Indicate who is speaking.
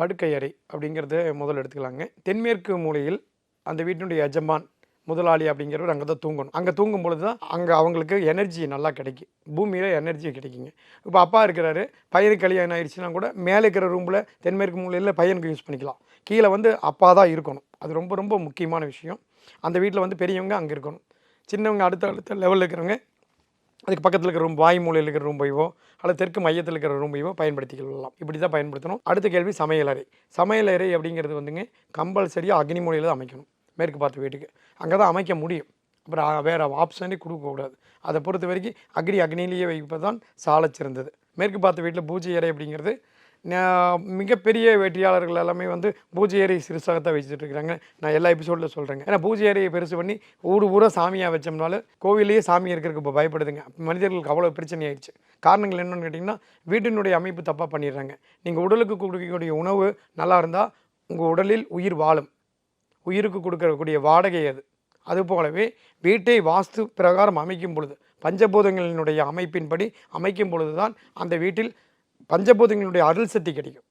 Speaker 1: படுக்கை அறை அப்படிங்கிறத முதல்ல எடுத்துக்கலாங்க. தென்மேற்கு மூலையில் அந்த வீட்டினுடைய எஜமான் முதலாளி அப்படிங்கிறவர் அங்கே தான் தூங்கணும். அங்கே தூங்கும் பொழுது தான் அங்கே அவங்களுக்கு எனர்ஜி நல்லா கிடைக்கும். பூமியில் எனர்ஜி கிடைக்குங்க. இப்போ அப்பா இருக்கிறாரு பையனுக்கு கல்யாணம் ஆயிடுச்சுன்னா கூட மேலே இருக்கிற ரூமில் தென்மேற்கு மூலையில் பையனுக்கு யூஸ் பண்ணிக்கலாம். கீழே வந்து அப்பா தான் இருக்கணும். அது ரொம்ப ரொம்ப முக்கியமான விஷயம். அந்த வீட்டில் வந்து பெரியவங்க அங்கே இருக்கணும். சின்னவங்க அடுத்த அடுத்த லெவலில் இருக்கிறவங்க அதுக்கு பக்கத்தில் இருக்கிற ரூம் வாய் மூலையில் இருக்கிற ரூம்பையோ அல்லது தெற்கு மையத்தில் இருக்கிற ரூம்பையோ பயன்படுத்தி கொள்ளலாம். இப்படி தான் பயன்படுத்தணும். அடுத்த கேள்வி சமையலறை சமையலறை அப்படிங்கிறது வந்துங்க கம்பல்சரியாக அக்னி மூலையில் தான் அமைக்கணும். மேற்கு பார்த்த வீட்டுக்கு. அங்கே தான் அமைக்க முடியும். அப்புறம் வேறு ஆப்ஷனே கொடுக்கக்கூடாது அதை பொறுத்த வரைக்கும் அக்னி அக்னிலேயே வைப்பது தான் சாலச்சிறந்தது. மேற்கு பார்த்த வீட்டில் பூஜை அறை அப்படிங்கிறது மிகப்பெரிய வெற்றியாளர்கள் எல்லாமே வந்து பூஜை அறை சிறுசாகத்தான் வச்சுட்டு இருக்கிறாங்க நான் எல்லா எபிசோடில் சொல்கிறேங்க ஏன்னா பூஜை அறையை பெருசு பண்ணி ஊர் ஊரா சாமியாக வச்சோம்னால கோவிலேயே சாமி இருக்கிறதுக்கு இப்போ பயப்படுதுங்க. மனிதர்களுக்கு அவ்வளோ பிரச்சனை ஆயிடுச்சு காரணங்கள் என்னென்னு கேட்டிங்கன்னா வீட்டினுடைய அமைப்பு தப்பாக பண்ணிடுறாங்க. நீங்கள் உடலுக்கு கொடுக்கக்கூடிய உணவு நல்லா இருந்தால் உங்கள் உடலில் உயிர் வாழும். உயிருக்கு கொடுக்கக்கூடிய வாடகை அது. அதுபோலவே வீட்டை வாஸ்து பிரகாரம் அமைக்கும் பொழுது பஞ்சபூதங்களினுடைய அமைப்பின்படி அமைக்கும் பொழுது தான் அந்த வீட்டில் பஞ்சபூதங்களுடைய அருள் சக்தி கிடைக்கும்.